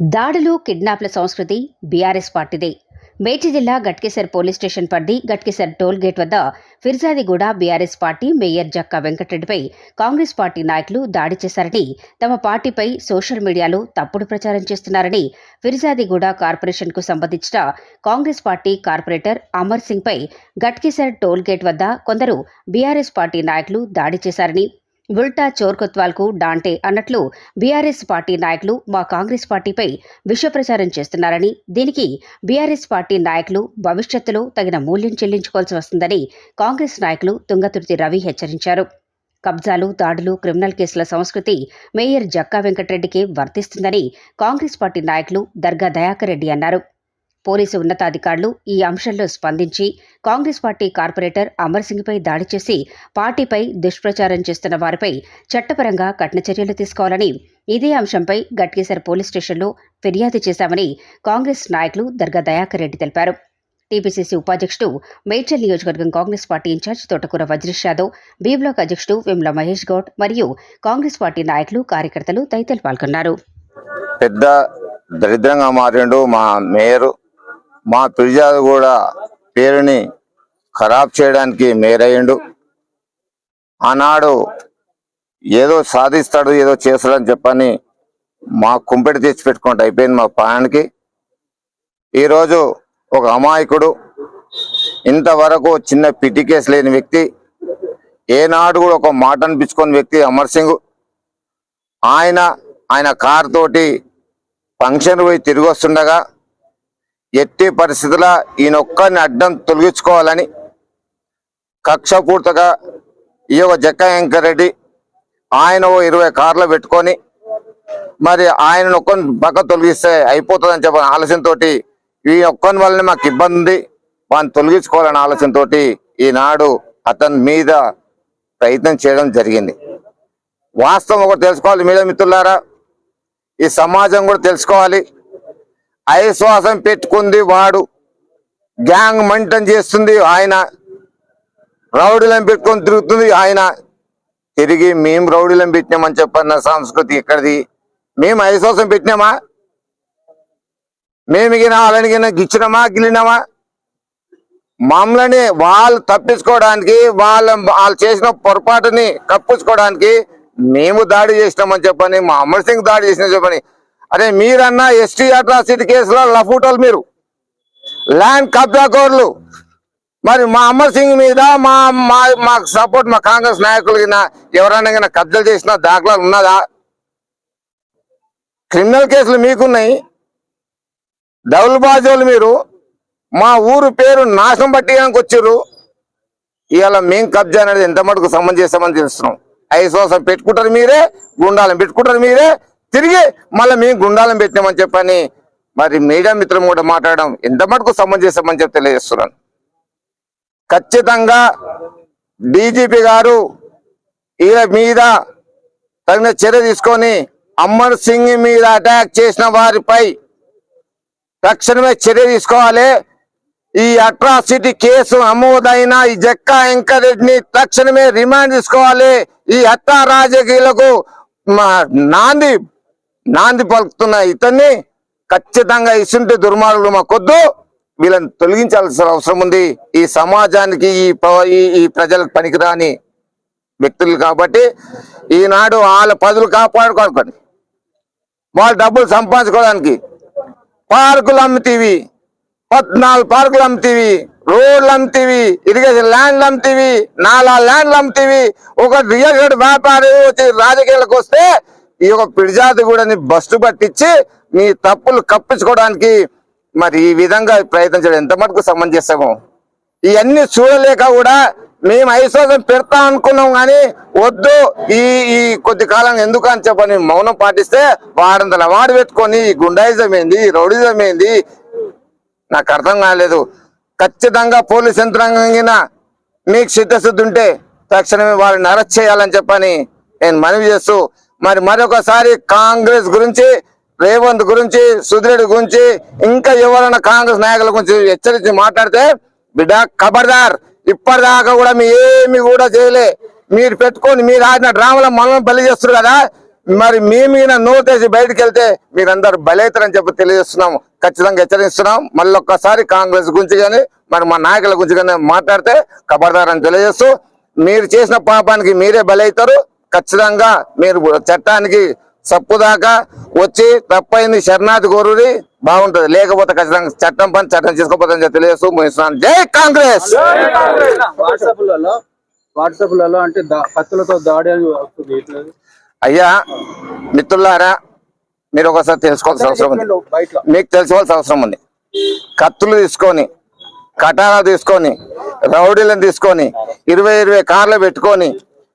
దాడులు కిడ్నాప్ల సంస్కృతి బీఆర్ఎస్ పార్టీదే. మేచి జిల్లా గట్కేసర్ పోలీస్ స్టేషన్ పరిధి గట్కేసర్ టోల్ గేట్ వద్ద Peerzadiguda BRS party mayor Jakka వెంకటరెడ్డిపై Congress party నాయకులు దాడి చేశారని తమ పార్టీపై సోషల్ మీడియాలో తప్పుడు ప్రచారం చేస్తున్నారని ఫిర్జాదిగూడ కార్పొరేషన్కు సంబంధించిన కాంగ్రెస్ పార్టీ కార్పొరేటర్ అమర్ సింగ్పై గట్కేసర్ టోల్ గేట్ వద్ద కొందరు బీఆర్ఎస్ పార్టీ నాయకులు దాడి చేశారని ఉల్టా చోర్కొత్వాల్కు డాంటే అన్నట్లు బీఆర్ఎస్ పార్టీ నాయకులు మా కాంగ్రెస్ పార్టీపై విశ్వప్రచారం చేస్తున్నారని దీనికి బీఆర్ఎస్ పార్టీ నాయకులు భవిష్యత్తులో తగిన మూల్యం చెల్లించుకోవాల్సి వస్తుందని కాంగ్రెస్ నాయకులు తుంగతుర్తి రవి హెచ్చరించారు. కబ్జాలు దాడులు క్రిమినల్ కేసుల సంస్కృతి మేయర్ జక్కా వెంకటరెడ్డికి వర్తిస్తుందని కాంగ్రెస్ పార్టీ నాయకులు దర్గా దయాకర్ రెడ్డి అన్నారు. పోలీసు ఉన్నతాధికారులు ఈ అంశంలో స్పందించి కాంగ్రెస్ పార్టీ కార్పొరేటర్ అమర్ సింగ్పై దాడి చేసి పార్టీపై దుష్ప్రచారం చేస్తున్న వారిపై చట్టపరంగా కఠిన చర్యలు తీసుకోవాలని ఇదే అంశంపై గట్కేసర్ పోలీస్ స్టేషన్లో ఫిర్యాదు చేశామని కాంగ్రెస్ నాయకులు దర్గా దయాకర్ రెడ్డి తెలిపారు. టీపీసీసీ ఉపాధ్యక్షుడు మేడ్చల్ నియోజకవర్గం కాంగ్రెస్ పార్టీ ఇన్ఛార్జ్ తోటకూర వజ్రేష్ యాదవ్ బి బ్లాక్ అధ్యక్షుడు విమ్ల మహేష్ గౌడ్ మరియు కాంగ్రెస్ పార్టీ నాయకులు కార్యకర్తలు తదితరులు పాల్గొన్నారు. పెద్ద దరిద్రంగా మారిండు మా మేయరు మా ఫిర్యాదు కూడా పేరుని ఖరాబ్ చేయడానికి మేరయ్యిండు ఆనాడు ఏదో సాధిస్తాడు ఏదో చేస్తాడని చెప్పని మా కుంపెటి తెచ్చి పెట్టుకుంటూ అయిపోయింది మా పాయానికి ఈరోజు ఒక అమాయకుడు ఇంతవరకు చిన్న పిటి కేసు లేని వ్యక్తి ఏనాడు కూడా ఒక మాట అనిపించుకున్న వ్యక్తి అమర్ సింగ్. ఆయన ఆయన కార్ తోటి ఫంక్షన్ పోయి తిరిగి వస్తుండగా ఎట్టి పరిస్థితుల ఈయన ఒక్కరిని అడ్డం తొలగించుకోవాలని కక్షపూర్తగా ఈ యొక్క జక్క వెంకరెడ్డి ఆయన ఓ ఇరవై కార్లు పెట్టుకొని మరి ఆయన ఒక్కని పక్క తొలగిస్తే అయిపోతుందని చెప్పిన ఆలోచనతో ఈ ఒక్కని వల్లనే మాకు ఇబ్బంది ఉంది. వాడిని తొలగించుకోవాలనే ఆలోచనతో ఈనాడు అతని మీద ప్రయత్నం చేయడం జరిగింది. వాస్తవం ఒకటి తెలుసుకోవాలి మీడియా మిత్రులారా ఈ సమాజం కూడా తెలుసుకోవాలి. అవిశ్వాసం పెట్టుకుంది వాడు. గ్యాంగ్ మంటం చేస్తుంది ఆయన. రౌడీలను పెట్టుకొని తిరుగుతుంది ఆయన. తిరిగి మేము రౌడీలను పెట్టినామని చెప్పన్న సంస్కృతి ఇక్కడది. మేము అవిశ్వాసం పెట్టినామా? మేము గిన వాళ్ళని గిచ్చినామా గిలినామా మమ్మల్ని వాళ్ళు తప్పించుకోవడానికి వాళ్ళ వాళ్ళు చేసిన పొరపాటుని కప్పించుకోవడానికి మేము దాడి చేసినామని చెప్పని మా అమర్ సింగ్ దాడి చేసిన చెప్పని అరే మీరన్నా ఎస్టీ అట్రాసిటీ కేసులో లఫూటోలు మీరు. ల్యాండ్ కబ్జాకోర్లు. మరి మా అమర్ సింగ్ మీద మా మా మాకు సపోర్ట్ మా కాంగ్రెస్ నాయకులు గిన ఎవరైనా కబ్జాలు చేసిన దాఖలాలు ఉన్నదా? క్రిమినల్ కేసులు మీకున్నాయి. డబుల్ బాజోలు మీరు. మా ఊరు పేరు నాశనం పట్టడానికి వచ్చారు ఇవాళ మేం కబ్జా అనేది ఎంత మటుకు సంబంధం చేస్తామని తెలుస్తున్నాం. ఐశ్వాసం పెట్టుకుంటారు మీరే గుండాలను పెట్టుకుంటారు మీరే తిరిగి మళ్ళీ మేము గుండాలం పెట్టినామని చెప్పని మరి మీడియా మిత్రం కూడా మాట్లాడడం ఎంత మటుకు సంబంధం చేస్తామని చెప్పి తెలియజేస్తున్నాను. ఖచ్చితంగా డీజీపీ గారు వీళ్ళ మీద తగిన చర్య తీసుకొని అమర్ సింగ్ మీద అటాక్ చేసిన వారిపై తక్షణమే చర్య తీసుకోవాలి. ఈ అట్రాసిటీ కేసు నమోదైన ఈ జక్కా వెంకరెడ్డిని తక్షణమే రిమాండ్ తీసుకోవాలి. ఈ హత్యా రాజకీయులకు మా నాంది నాంది పలుకుతున్న ఇతన్ని ఖచ్చితంగా ఇసుంటి దుర్మార్గులు మాకొద్దు. వీళ్ళని తొలగించాల్సిన అవసరం ఉంది. ఈ సమాజానికి ఈ ఈ- ప్రజలకు పనికిరాని వ్యక్తులు కాబట్టి ఈనాడు వాళ్ళ పదులు కాపాడుకోవాలి వాళ్ళు డబ్బులు సంపాదించుకోవడానికి పార్కులు అమ్ముతీవి పద్నాలుగు పార్కులు అమ్ముతీవి రోడ్లు అమ్ముతీవి ఇరిగేషన్ ల్యాండ్లు అమ్ముతీవి నాలా ల్యాండ్లు అమ్ముతీవి. ఒక రియల్ వ్యాపారి వచ్చి రాజకీయాలకు వస్తే ఈ యొక్క పిడిజాతి కూడా బస్సు పట్టించి మీ తప్పులు కప్పించుకోవడానికి మరి ఈ విధంగా ప్రయత్నం చేయడం ఎంత మటుకు సమంజసము? ఇవన్నీ చూడలేక కూడా మేము ఐశ్వర్యం పెడతా అనుకున్నాం కానీ వద్దు ఈ ఈ కొద్ది కాలం ఎందుకు అని చెప్పని మౌనం పాటిస్తే వారంతల వాడు పెట్టుకొని ఈ గుండాయిజం ఏంది ఈ రౌడిజం ఏంది? నాకు అర్థం కాలేదు. ఖచ్చితంగా పోలీస్ యంత్రాంగం మీకు సిద్ధశుద్ధి ఉంటే తక్షణమే వారిని అరెస్ట్ చేయాలని చెప్పని నేను మనవి చేస్తూ మరి మరొకసారి కాంగ్రెస్ గురించి రేవంత్ గురించి సుధీరెడ్డి గురించి ఇంకా ఎవరైనా కాంగ్రెస్ నాయకుల గురించి హెచ్చరించి మాట్లాడితే బిడ్డ ఖబర్దార్ ఇప్పటిదాకా కూడా మీ ఏమి కూడా చేయలే. మీరు పెట్టుకొని మీరు ఆడిన డ్రామాలో మనం బలి చేస్తారు కదా. మరి మీ మీద నోటేసి బయటకు వెళ్తే మీరందరూ బలైతారని చెప్పి తెలియజేస్తున్నాం ఖచ్చితంగా హెచ్చరిస్తున్నాం. మళ్ళీ ఒక్కసారి కాంగ్రెస్ గురించి కానీ మరి మా నాయకుల గురించి కానీ మాట్లాడితే కబర్దారని తెలియజేస్తూ మీరు చేసిన పాపానికి మీరే బలైతారు. ఖచ్చితంగా మీరు చట్టానికి సప్పు దాకా వచ్చి తప్పైంది శరణార్థి కోరుడి బాగుంటది. లేకపోతే ఖచ్చితంగా చట్టం పని చట్టం చేసుకోపోతుందని చెప్పి తెలియజేస్తూ ముగిస్తున్నాను. జై కాంగ్రెస్! వాట్సాప్లలో వాట్సాప్లలో అంటే దా- కత్తులతో దాడి అని వస్తుంది ఇట్లా. అయ్యా మిత్రులారా మీరు ఒకసారి తెలుసుకోవాల్సిన అవసరం ఉంది. మీకు తెలుసుకోవాల్సిన అవసరం ఉంది. కత్తులు తీసుకొని కటారా తీసుకొని రౌడీలను తీసుకొని ఇరవై ఇరవై కార్లు పెట్టుకొని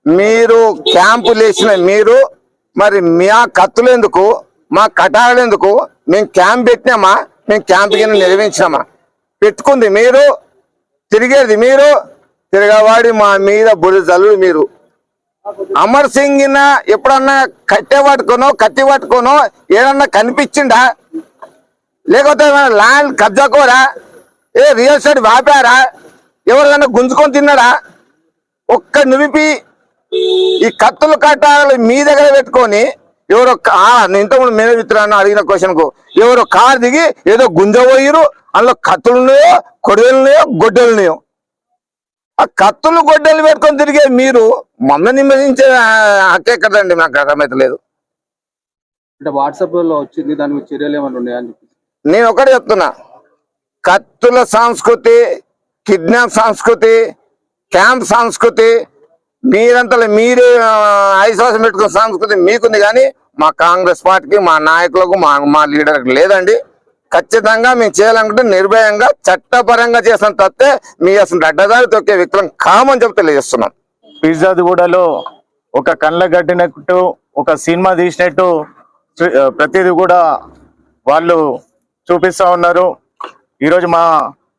మీరు క్యాంపు లేచిన మీరు మరి మా కత్తులు ఎందుకు? మా కటారాలు ఎందుకు? మేము క్యాంప్ పెట్టినామా? మేము క్యాంప్ కింద నిర్వహించినామా? పెట్టుకుంది మీరు తిరిగేది మీరు తిరగవాడి మా మీద బుడి జల్లు మీరు. అమర్ సింగ్ ఎప్పుడన్నా కట్టె పట్టుకోనో కత్తి పట్టుకోనో ఏదన్నా కనిపించిందా లేకపోతే ల్యాండ్ కబ్జా కోరా? ఏ రియల్ ఎస్టేట్ వాపారా? ఎవరికన్నా గుంజుకొని తిన్నాడా? ఒక్క నువిపి ఈ కత్తులు కట్టాలి మీ దగ్గర పెట్టుకొని ఎవరో ఇంతకుముందు మేనే మిత్రులను అడిగిన క్వశ్చన్కు ఎవరో కార్ దిగి ఏదో గుంజబోయిరు అందులో కత్తులు ఉన్నాయో కొడవలు ఉన్నాయో గొడ్డలు ఉన్నాయో. ఆ కత్తులు గొడ్డలు పెట్టుకొని తిరిగే మీరు మమ్మల్ని నిమ్మదించే హక్కే కదండి నాకు అర్థమైతలేదు అంటే వాట్సాప్లో వచ్చింది దాని మీద చర్యలు ఏమైనా ఉన్నాయా అని చెప్పి నేను ఒకటే చెప్తున్నా. కత్తుల సంస్కృతి కిడ్నాప్ సంస్కృతి క్యాంప్ సంస్కృతి మీరంతలో మీరే ఐశ్వాసం పెట్టుకున్న సంస్కృతి మీకుంది కానీ మా కాంగ్రెస్ పార్టీకి మా నాయకులకు మా మా లీడర్కి లేదండి. ఖచ్చితంగా మేము చేయాలనుకుంటే నిర్భయంగా చట్టపరంగా చేసిన తప్పే మీ అసలు అడ్డదారి తొక్కే వ్యక్తులను కామని చెప్పి తెలియజేస్తున్నాం. పిజ్జాదిగూడలో ఒక కళ్ళ కట్టినట్టు ఒక సినిమా తీసినట్టు ప్రతిదీ కూడా వాళ్ళు చూపిస్తూ ఉన్నారు. ఈరోజు మా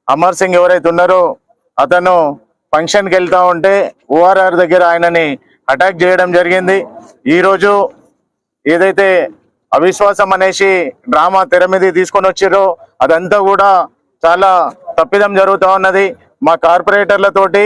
అమర్ సింగ్ ఎవరైతే ఉన్నారో అతను ఫంక్షన్కి వెళ్తా ఉంటే ఓఆర్ఆర్ దగ్గర ఆయనని అటాక్ చేయడం జరిగింది. ఈరోజు ఏదైతే అవిశ్వాసం అనేసి డ్రామా తెర మీద తీసుకొని వచ్చారో అదంతా కూడా చాలా తప్పిదం జరుగుతూ ఉన్నది. మా కార్పొరేటర్లతోటి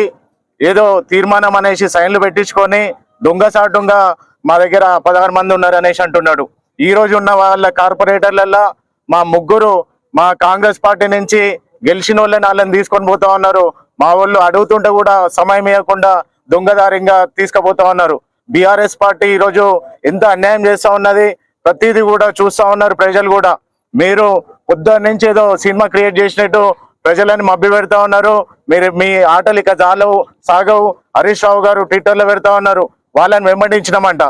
ఏదో తీర్మానం అనేసి సైన్లు పెట్టించుకొని దొంగసాటుంగా మా దగ్గర పదహారు మంది ఉన్నారు అనేసి అంటున్నాడు. ఈ రోజు ఉన్న వాళ్ళ కార్పొరేటర్లలో మా ముగ్గురు మా కాంగ్రెస్ పార్టీ నుంచి గెలిచిన వాళ్ళని వాళ్ళని తీసుకొని పోతా ఉన్నారు. మా వాళ్ళు అడుగుతుంటే కూడా సమయం ఇవ్వకుండా దొంగదారిగా తీసుకుపోతా ఉన్నారు. బీఆర్ఎస్ పార్టీ ఈ రోజు ఎంత అన్యాయం చేస్తా ఉన్నది ప్రతిదీ కూడా చూస్తా ఉన్నారు ప్రజలు కూడా. మీరు పొద్దున్న నుంచి ఏదో సినిమా క్రియేట్ చేసినట్టు ప్రజలని మభ్య పెడతా ఉన్నారు. మీరు మీ ఆటలు ఇక చాలవు సాగవు. హరీష్ రావు గారు ట్విట్టర్లో పెడతా ఉన్నారు. వాళ్ళని వెంబడించినామంట.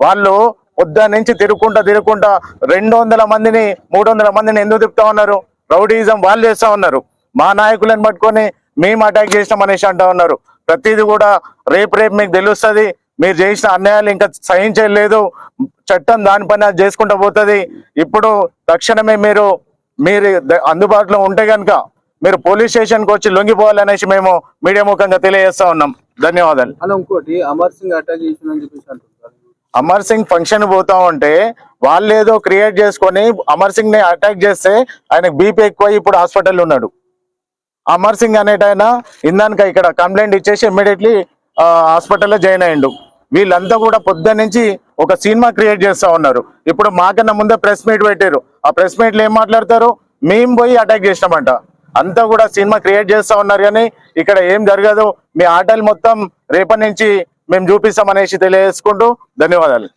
వాళ్ళు పొద్దున్న నుంచి తిరుగుకుంటా తిరుగుకుంటా రెండు వందల మందిని మూడు వందల మందిని ఎందుకు తిప్పుతా ఉన్నారు? రౌడీజం వాళ్ళు చేస్తా ఉన్నారు. మా నాయకులను పట్టుకొని మేము అటాక్ చేసినాం అనేసి అంటా ఉన్నారు. ప్రతిదీ కూడా రేపు రేపు మీకు తెలుస్తుంది. మీరు చేసిన అన్యాయాలు ఇంకా సహించలేదు. చట్టం దాని పని అది చేసుకుంటూ పోతుంది. ఇప్పుడు తక్షణమే మీరు మీరు అందుబాటులో ఉంటే కనుక మీరు పోలీస్ స్టేషన్కి వచ్చి లొంగిపోవాలనేసి మేము మీడియా ముఖంగా తెలియజేస్తా ఉన్నాం. ధన్యవాదాలు. అలా ఇంకోటి అమర్ సింగ్ అటాక్ చేసిన చెప్పేసి అంటున్నారు. అమర్ సింగ్ ఫంక్షన్ పోతా ఉంటే వాళ్ళు ఏదో క్రియేట్ చేసుకొని అమర్ సింగ్ని అటాక్ చేస్తే ఆయనకు బీపీ ఎక్కువ ఇప్పుడు హాస్పిటల్ ఉన్నాడు. అమర్ సింగ్ అనేటైనా ఇందాక ఇక్కడ కంప్లైంట్ ఇచ్చేసి ఇమ్మీడియట్లీ హాస్పిటల్లో జాయిన్ అయ్యిండు. వీళ్ళంతా కూడా పొద్దున్న నుంచి ఒక సినిమా క్రియేట్ చేస్తా ఉన్నారు. ఇప్పుడు మాకన్నా ముందే ప్రెస్ మీట్ పెట్టారు ఆ ప్రెస్ మీట్లో ఏం మాట్లాడతారు? మేము పోయి అటాక్ చేసినామంట. అంతా కూడా సినిమా క్రియేట్ చేస్తా ఉన్నారు కానీ ఇక్కడ ఏం జరగదు. మీ ఆటలు మొత్తం రేపటి నుంచి మేము చూపిస్తాం అనేసి తెలియజేసుకుంటూ ధన్యవాదాలు.